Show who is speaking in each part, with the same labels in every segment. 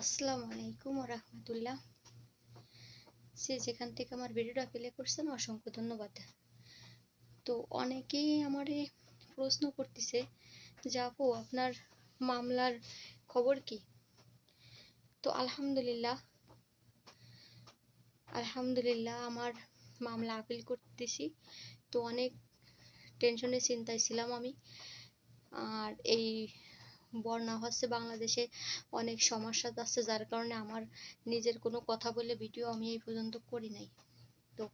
Speaker 1: আসসালামু আলাইকুম রহমতুল্লাহ। সে যেখান থেকে আমার ভিডিওটা প্লে করছেন, অসংখ্য ধন্যবাদ। তো অনেকেই আমারে প্রশ্ন করতেছে যে, আপু, আপনার মামলার খবর কি? তো আলহামদুলিল্লাহ আলহামদুলিল্লাহ আমার মামলা আপিল করতেছি। তো অনেক টেনশনে চিন্তায় ছিলাম আমি। আর এই বন্যা হচ্ছে, বাংলাদেশে অনেক সমস্যা যাচ্ছে যার কারণে আমার নিজের কোনো কথা বলে ভিডিও আমি এই পর্যন্ত করি নাই। তো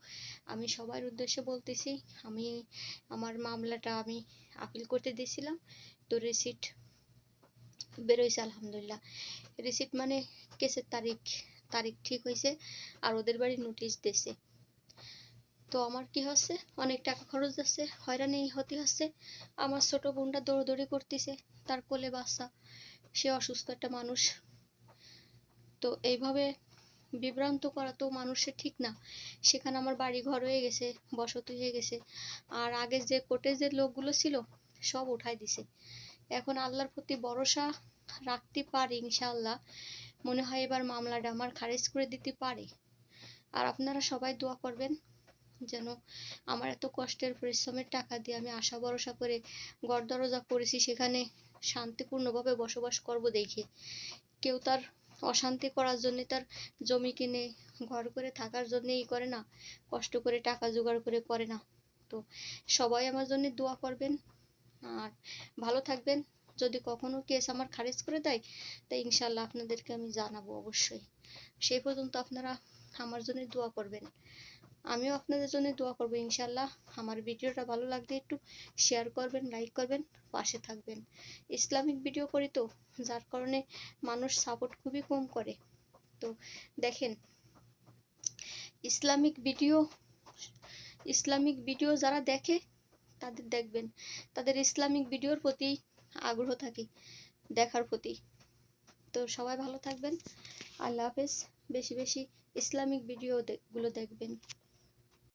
Speaker 1: আমি সবার উদ্দেশ্যে বলতেছি, আমি আমার মামলাটা আমি আপিল করতে দিয়েছিলাম, তো রিসিট বেরোইছে আলহামদুলিল্লাহ। রিসিট মানে কেসের তারিখ তারিখ ঠিক হয়েছে আর ওদের বাড়ি নোটিশ দিয়েছে। তো আমার কি হচ্ছে? অনেক টাকা খরচ যাচ্ছে, হয়রানি হতে হচ্ছে। আমার ছোট বোনটা দৌড়দৌড়ি করতেছে, তার কোলে বাচ্চা। সে অসুস্থ একটা মানুষ। তো এইভাবে বিভ্রান্ত করা তো মানুষের ঠিক না। সেখানে আমার বাড়ি ঘর হয়ে গেছে, বসতি হয়ে গেছে। আর আগে যে যে লোকগুলো ছিল, সব উঠাই দিছে। এখন আল্লাহর প্রতি ভরসা রাখতে পারি ইনশাআল্লাহ। মনে হয় এবার মামলাটা আমার খারিজ করে দিতে পারে। আর আপনারা সবাই দোয়া করবেন। যেন আমার এত কষ্টের পরিশ্রমের টাকা দিয়ে আমি আশা ভরসা করে ঘর দরজা করেছি, সেখানে শান্তিপূর্ণভাবে বসবাস করব দেখে। কেউ তার অশান্তি করার জন্য তার জমি কিনে, ঘর করে থাকার জন্য ই করে না, কষ্ট করে টাকা জোগাড় করে করে না। তো সবাই আমার জন্য দোয়া করবেন আর ভালো থাকবেন। যদি কখনো কেস আমার খারিজ করে দেয় তাই ইনশাল্লাহ আপনাদেরকে আমি জানাব অবশ্যই। সেই পর্যন্ত আপনারা আমার জন্য দোয়া করবেন। আমিও আপনাদের জন্য দোয়া করব ইনশাল্লাহ আমার ভিডিওটা ভালো লাগলে একটু শেয়ার করবেন লাইক করবেন, পাশে থাকবেন। ইসলামিক ভিডিও করি তো, যার কারণে মানুষ সাপোর্ট খুবই কম করে। তো দেখেন, ইসলামিক ভিডিও ইসলামিক ভিডিও যারা দেখে, তাদের দেখবেন। তাদের ইসলামিক ভিডিওর প্রতি আগ্রহ থাকে, দেখার প্রতি। তো সবাই ভালো থাকবেন। আল্লাহ হাফেজ। বেশি বেশি ইসলামিক ভিডিও গুলো দেখবেন।